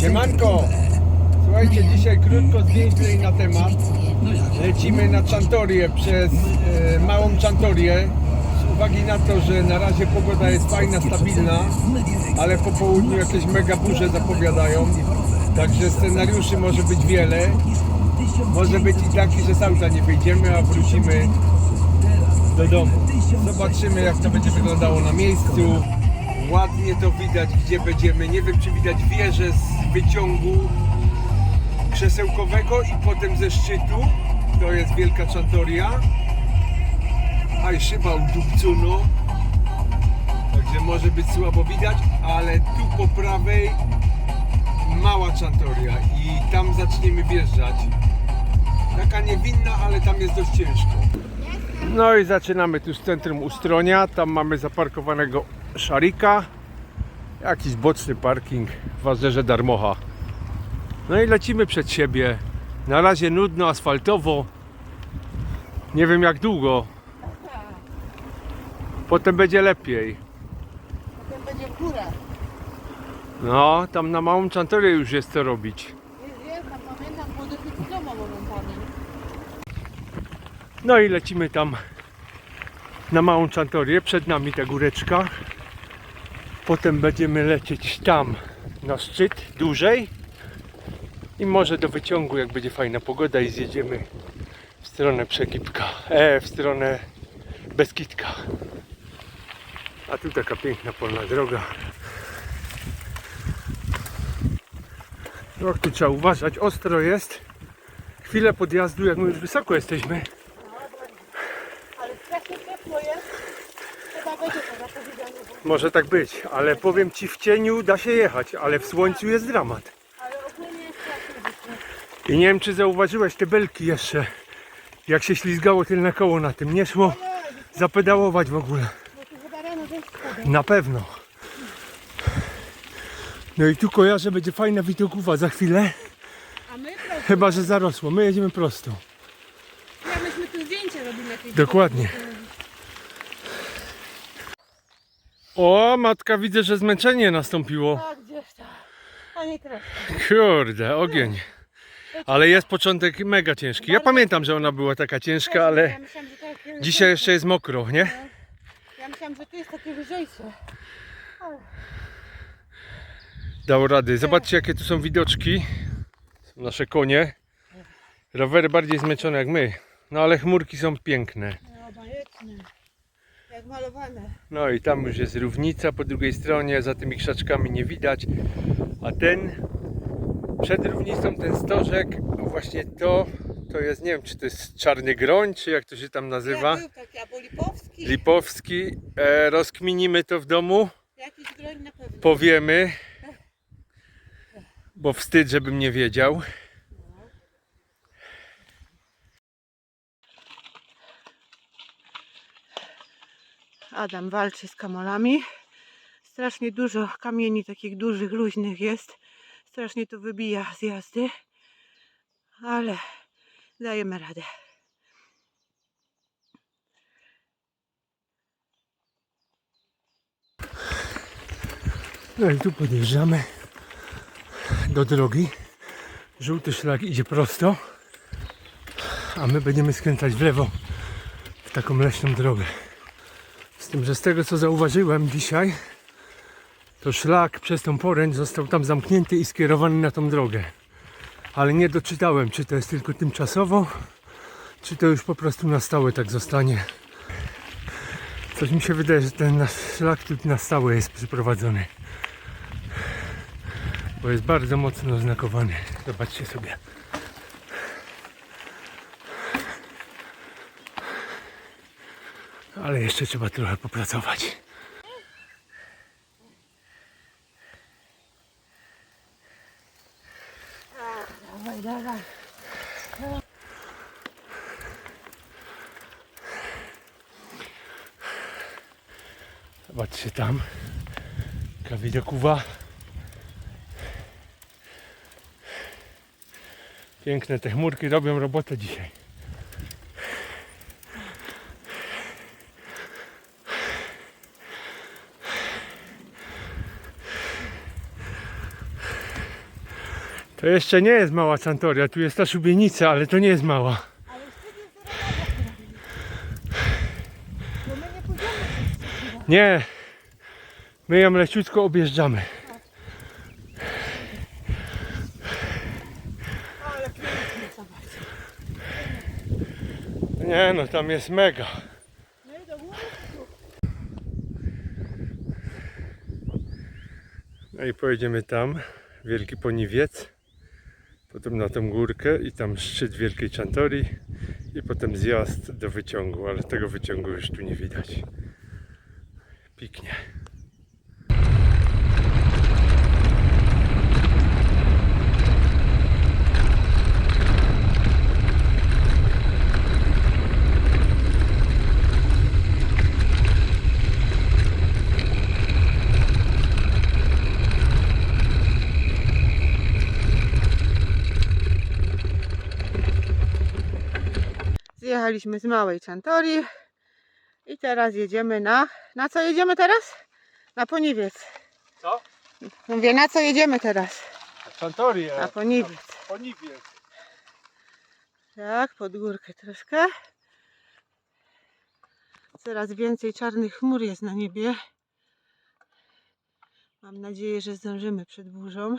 Siemanko! Słuchajcie, dzisiaj krótko zdjęcie na temat. Lecimy na Czantorię przez e, małą Czantorię. Z uwagi na to, że na razie pogoda jest fajna, stabilna, ale po południu jakieś mega burze zapowiadają. Także scenariuszy może być wiele. Może być i taki, że z auta nie wyjdziemy, a wrócimy do domu. Zobaczymy jak to będzie wyglądało na miejscu. Ładnie to widać, gdzie będziemy. Nie wiem, czy widać wieżę z wyciągu krzesełkowego i potem ze szczytu. To jest Wielka Czantoria. A i szyba u Dubcuno. Także może być słabo widać, ale tu po prawej mała Czantoria i tam zaczniemy wjeżdżać. Taka niewinna, ale tam jest dość ciężko. No i zaczynamy tu z centrum Ustronia. Tam mamy zaparkowanego szarika. Jakiś boczny parking w Wazerze Darmocha. No i lecimy przed siebie. Na razie nudno, asfaltowo. Nie wiem jak długo. Potem będzie lepiej. Potem będzie w górę. No, tam na Małą Czantorię już jest co robić. No i lecimy tam na Małą Czantorię. Przed nami ta góreczka. Potem będziemy lecieć tam na szczyt dłużej. I może do wyciągu, jak będzie fajna pogoda i zjedziemy w stronę Przekipka. E, w stronę Beskitka. A tu taka piękna polna droga. No, tu trzeba uważać, ostro jest. Chwilę podjazdu, jak my już wysoko jesteśmy. Ale strasznie ciepło jest. Chyba będzie to zapowiedziane. bo- Może tak być, ale powiem ci w cieniu da się jechać, ale w słońcu jest dramat. I nie wiem czy zauważyłeś te belki jeszcze, jak się ślizgało tylne koło na tym. Nie szło zapedałować w ogóle. Na pewno. No i tu kojarzę, będzie fajna widokowa za chwilę. Chyba, że zarosło. My jedziemy prosto. Ja myśmy tu zdjęcie robili. Dokładnie. O, matka, widzę, że zmęczenie nastąpiło. A gdzieś tam. A nie teraz. Kurde, ogień. Ale jest początek mega ciężki. Ja pamiętam, że ona była taka ciężka, ale Ja myślałam, że to takie dzisiaj jeszcze jest mokro, nie? Ja myślałam, że tu jest takie lżejsze. Dał rady. Zobaczcie, jakie tu są widoczki. Są nasze konie. Rowery bardziej zmęczone jak my. No ale chmurki są piękne. No, bajeczne. Malowane. No i tam już jest równica po drugiej stronie, za tymi krzaczkami nie widać. A ten, przed równicą ten stożek, właśnie to, to jest, nie wiem czy to jest czarny groń, czy jak to się tam nazywa. Ja był taki, albo Lipowski. Lipowski. E, rozkminimy to w domu, Jakiś groń na pewno. powiemy, bo wstyd, żebym nie wiedział. Adam walczy z kamolami. Strasznie dużo kamieni takich dużych, luźnych jest. Strasznie to wybija z jazdy. Ale dajemy radę. No i tu podjeżdżamy do drogi. Żółty szlak idzie prosto, a my będziemy skręcać w lewo w taką leśną drogę. Z tym, że z tego co zauważyłem dzisiaj, to szlak przez tą poręcz został tam zamknięty i skierowany na tą drogę. Ale nie doczytałem, czy to jest tylko tymczasowo, czy to już po prostu na stałe tak zostanie. Coś mi się wydaje, że ten nasz szlak tu na stałe jest przyprowadzony bo jest bardzo mocno oznakowany. Zobaczcie sobie. Ale jeszcze trzeba trochę popracować. Dawaj. Zobaczcie tam. Taka widokowa. Piękne te chmurki robią robotę dzisiaj. To jeszcze nie jest mała Santoria, tu jest ta szubienica, ale to nie jest mała. Nie my ją leciutko objeżdżamy. Nie no, tam jest mega. No i pojedziemy tam, Wielki Poniwiec, potem na tą górkę i tam szczyt Wielkiej Czantorii i potem zjazd do wyciągu, ale tego wyciągu już tu nie widać. Piknie. Zjechaliśmy z Małej Czantorii i teraz jedziemy na... Na co jedziemy teraz? Na Poniwiec. Co? Mówię, na co jedziemy teraz? Czantoria. Na Poniwiec. Poniwiec. Tak, pod górkę troszkę. Coraz więcej czarnych chmur jest na niebie. Mam nadzieję, że zdążymy przed burzą.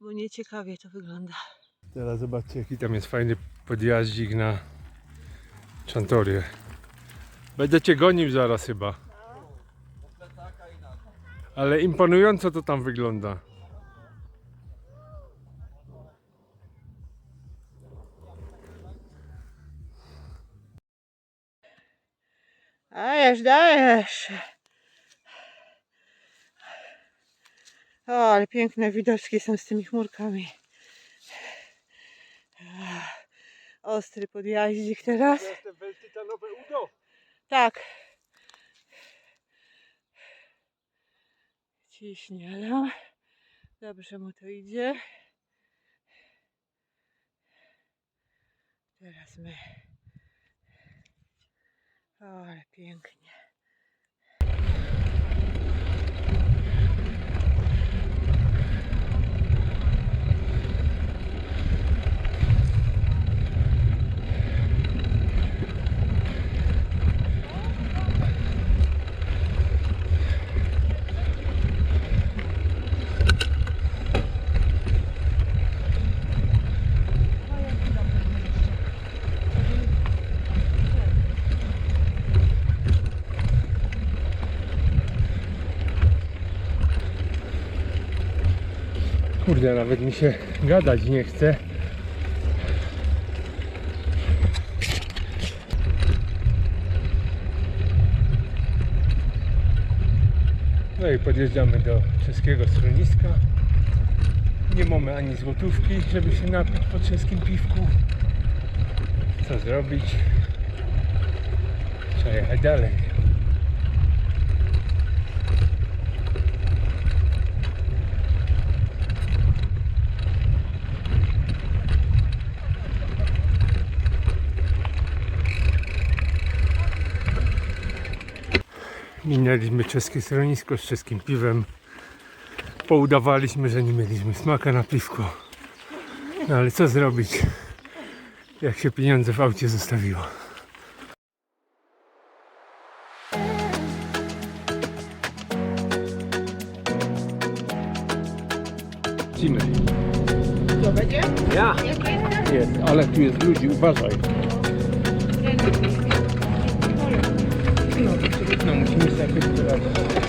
Bo nieciekawie to wygląda. Teraz zobaczcie jaki tam jest fajny podjaździk na Czantorię. Będę cię gonił zaraz chyba. Ale imponująco to tam wygląda. Dajesz, dajesz. O, ale piękne widoczki są z tymi chmurkami. Ostry podjaździk teraz. te tytanowe udo. Tak. Ciśnie, ale dobrze mu to idzie. Teraz my. O, ale pięknie. Kurde, nawet mi się gadać nie chce. No i podjeżdżamy do czeskiego schroniska. Nie mamy ani złotówki, żeby się napić po czeskim piwku. Co zrobić? Trzeba jechać dalej. Minęliśmy czeskie schronisko z czeskim piwem. Poudawaliśmy, że nie mieliśmy smaka na piwko. No ale co zrobić, jak się pieniądze w aucie zostawiło. Lecimy. Co będzie? Ja! Jest, ale tu jest ludzi, uważaj. দেখে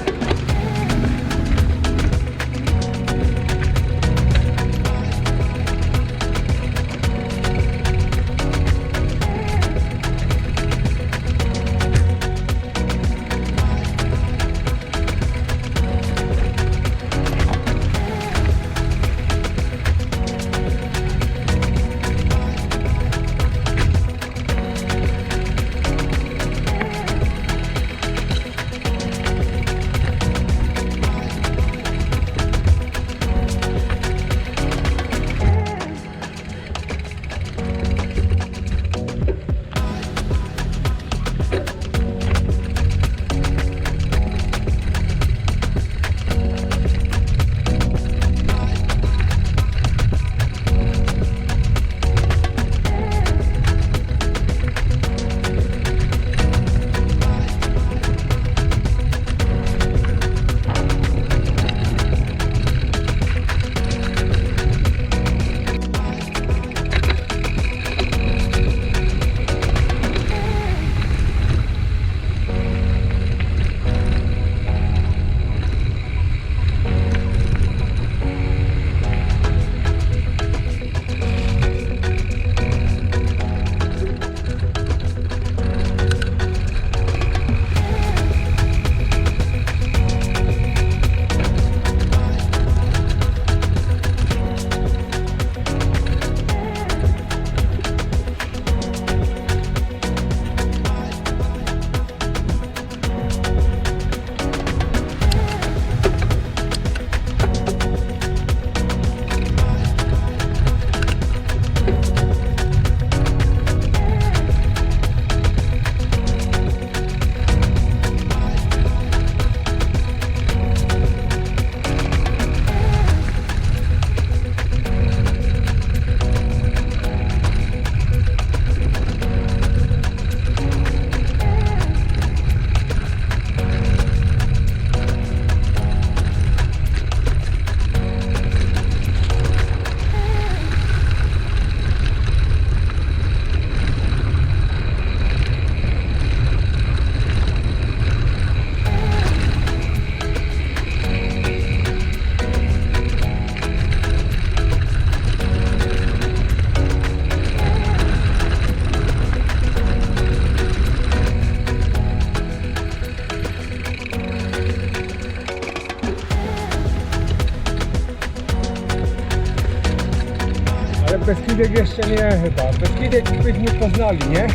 Beskidek jeszcze nie chyba. Beskidek byśmy poznali, nie?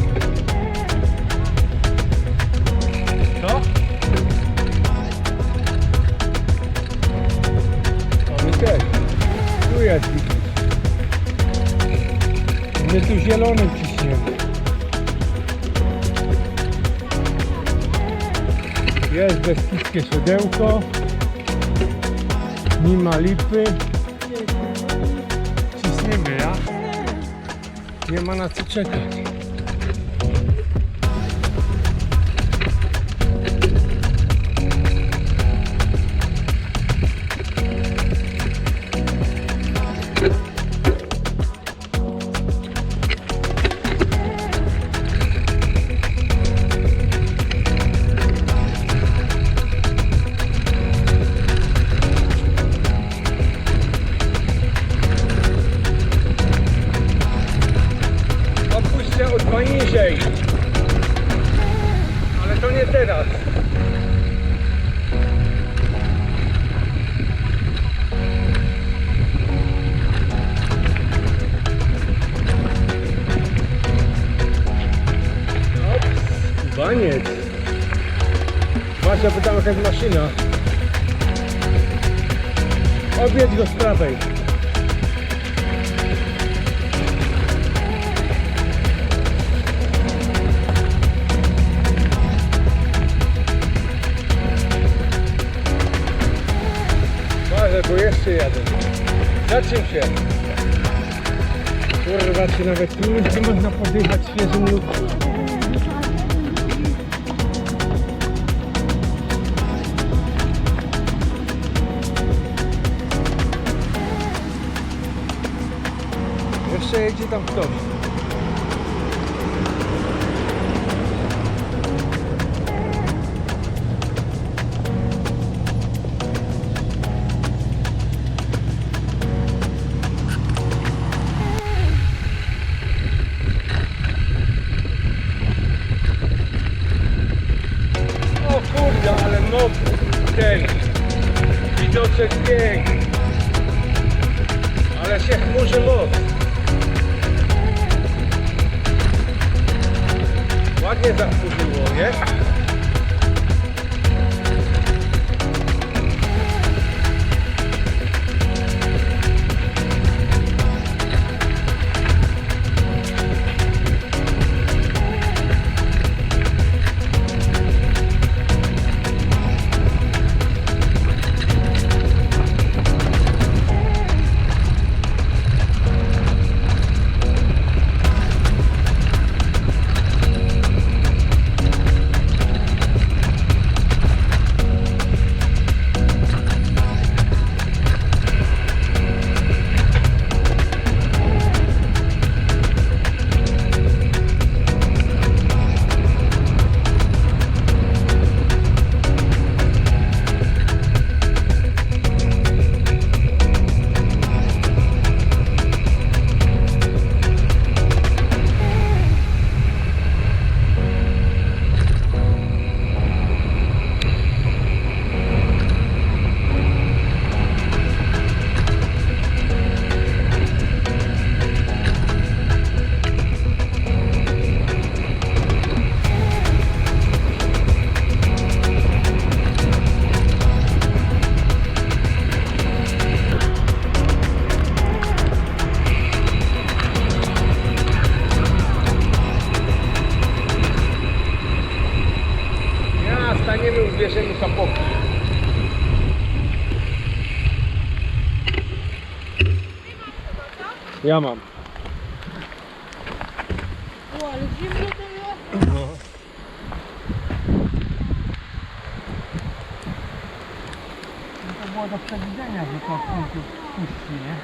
Co? O, my też. Tu jest widzisz. My tu zielonym ciśniemy. Jest beskidzkie siodełko. Nie ma lipy. Cisniemy, ja? Nie ma na co czekać. Od poniżej. Ale to nie teraz. Baniec. Pytam jaka jest maszyna. Objedź go z prawej. Bo jeszcze jadę. Zaczym się. Kurwa, czy nawet tu nie można podjechać świeżym luftem. Jeszcze jedzie tam ktoś. Ten widoczek piękny. Ale się chmurzy moc. Ładnie zachmurzyło, nie? Ja mam. O, ale zimno to jest. No. To było do przewidzenia, że to w końcu puści, nie?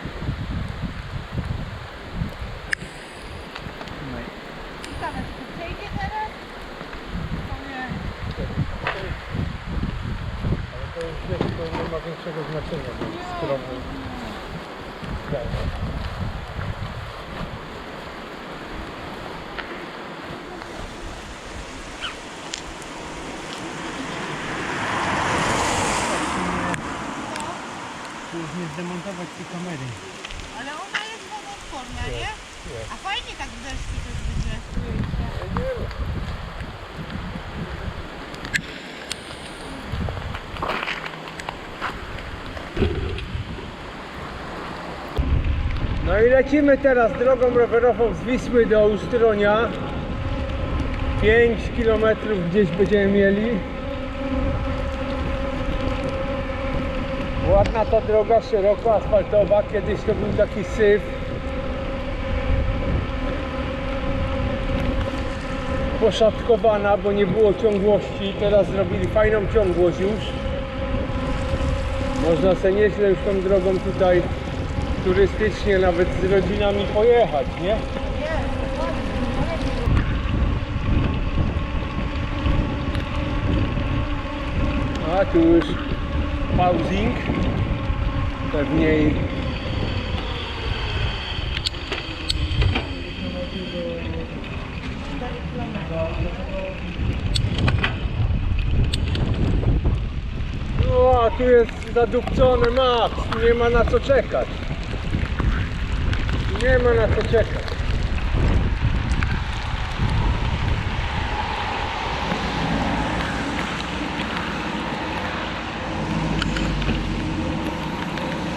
Ciekawe, czy to przejdzie teraz? O nie. Ale to już wiesz, to nie ma większego znaczenia, bo jest skromny. Tu już nie zdemontować tej kamery. Ale ona jest wodą forma, nie? A fajnie tak w deszczu też będzie. No i lecimy teraz drogą rowerową z Wisły do Ustronia. 5 km gdzieś będziemy mieli. Ładna ta droga, szeroko asfaltowa. Kiedyś to był taki syf. Poszatkowana, bo nie było ciągłości. Teraz zrobili fajną ciągłość już. Można sobie nieźle już tą drogą tutaj turystycznie nawet z rodzinami pojechać, nie? A tu już pausing. Pewnie i- No, a tu jest zadupcony max, nie ma na co czekać. Nie ma na co czekać.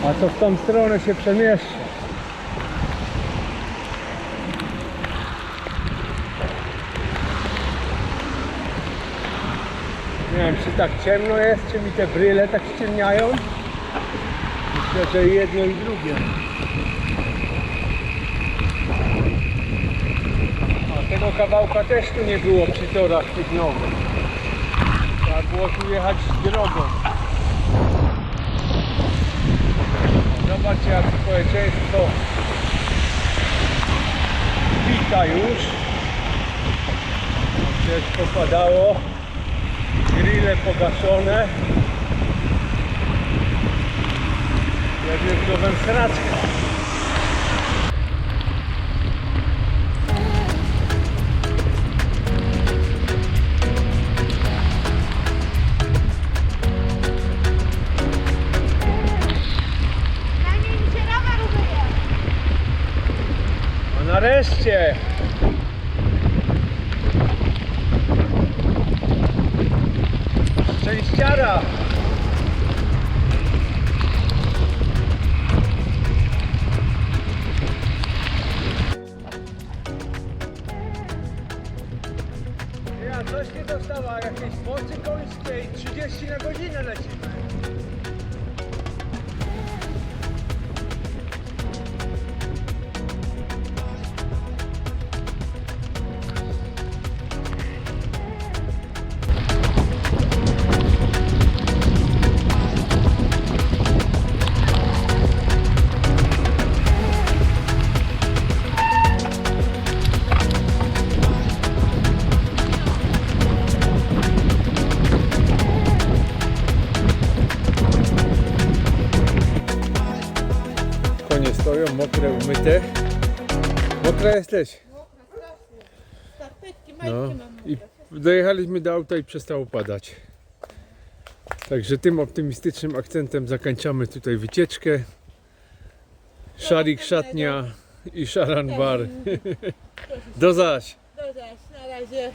A co w tą stronę się przemieszcza? Nie wiem, czy tak ciemno jest, czy mi te bryle tak ściemniają. Myślę, że jedno i drugie. A tego kawałka też tu nie było przy torach tych nowych. Trzeba było tu jechać drogą. Zobaczcie jak społeczeństwo wita już. Gdzieś popadało. Grille pogaszone. Jak to węsraczka. Nareszcie! Szczęściara! Ja coś nie dostała, jakieś mocy końskiej, 30 na godzinę lecimy. Umyte. Mokra jesteś. Skarpetki, No mam. i dojechaliśmy do auta i przestało padać. Także tym optymistycznym akcentem zakończamy tutaj wycieczkę. Szarik szatnia i szaran bar. Do zaś. Dobra, na razie.